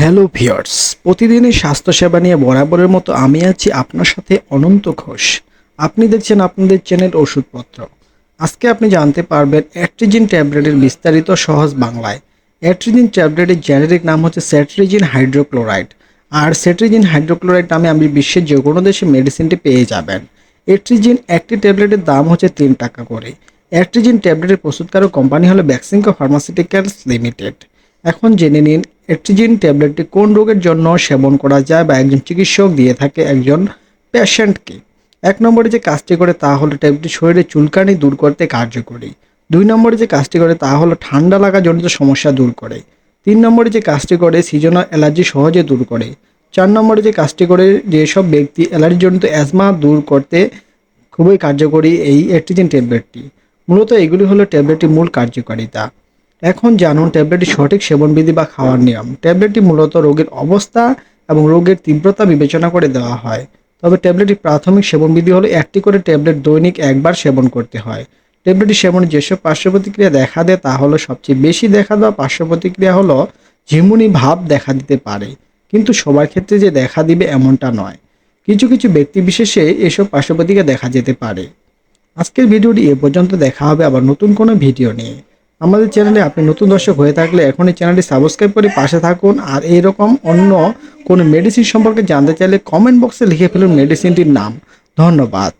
Hello viewers প্রতিদিনের স্বাস্থ্যসেবা নিয়ে বরাবরের মতো আমি আছি আপনার সাথে অনন্ত ঘোষ। আপনি দেখছেন আপনাদের চ্যানেল ওষুধপত্র। আজকে আপনি জানতে পারবেন অ্যাট্রিজিন ট্যাবলেটের বিস্তারিত সহজ বাংলায়। অ্যাট্রিজিন ট্যাবলেটের জেনেরিক নাম হচ্ছে স্যাট্রিজিন হাইড্রোক্লোরাইড। আর স্যাট্রিজিন হাইড্রোক্লোরাইড নামে আপনি বিশ্বের যে কোনো দেশে মেডিসিনটি পেয়ে যাবেন। এট্রিজিন একটি ট্যাবলেটের দাম হচ্ছে তিন টাকা করে। অ্যাট্রিজিন ট্যাবলেটের প্রস্তুতকারক কোম্পানি হলো ভ্যাক্সিনকো ফার্মাসিউটিক্যালস লিমিটেড। এখন জেনে নিন এট্রিজিন ট্যাবলেটটি কোন রোগের জন্য সেবন করা যায় বা একজন চিকিৎসক দিয়ে থাকে একজন পেশেন্টকে? এক নম্বরে যে কাজটি করে তা হলো ট্যাবলেটটি শরীরে চুলকানি দূর করতে কার্যকরী। দুই নম্বরে যে কাজটি করে তা হলো ঠান্ডা লাগা জনিত সমস্যা দূর করে। তিন নম্বরে যে কাজটি করে সিজনাল অ্যালার্জি সহজে দূর করে। চার নম্বরে যে কাজটি করে যেসব ব্যক্তি অ্যালার্জিজনিত অ্যাজমা দূর করতে খুবই কার্যকরী এই এট্রিজিন ট্যাবলেটটি। মূলত এগুলি হলো ট্যাবলেটটির মূল কার্যকারিতা। এখন জানুন ট্যাবলেটটি সঠিক সেবনবিধি বা খাওয়ার নিয়ম। ট্যাবলেটটি মূলত রোগের অবস্থা এবং রোগের তীব্রতা বিবেচনা করে দেওয়া হয়। তবে ট্যাবলেটটি প্রাথমিক সেবনবিধি হলো একটি করে ট্যাবলেট দৈনিক একবার সেবন করতে হয়। ট্যাবলেটটি সেবনে যেসব পার্শ্ব প্রতিক্রিয়া দেখা দেয় তা হলো সবচেয়ে বেশি দেখা দেওয়া পার্শ্ব প্রতিক্রিয়া হলো ঝিমুনি ভাব দেখা দিতে পারে। কিন্তু সবার ক্ষেত্রে যে দেখা দিবে এমনটা নয়। কিছু কিছু ব্যক্তি বিশেষে এসব পার্শ্ব প্রতিক্রিয়া দেখা যেতে পারে। আজকের ভিডিওটি এ পর্যন্ত। দেখা হবে আবার নতুন কোনো ভিডিও নিয়ে। আমাদের চ্যানেলে আপনি নতুন দর্শক হয়ে থাকলে এখনই চ্যানেলটি সাবস্ক্রাইব করে পাশে থাকুন। আর এইরকম অন্য কোনো মেডিসিন সম্পর্কে জানতে চাইলে কমেন্ট বক্সে লিখে ফেলুন মেডিসিনটির নাম। ধন্যবাদ।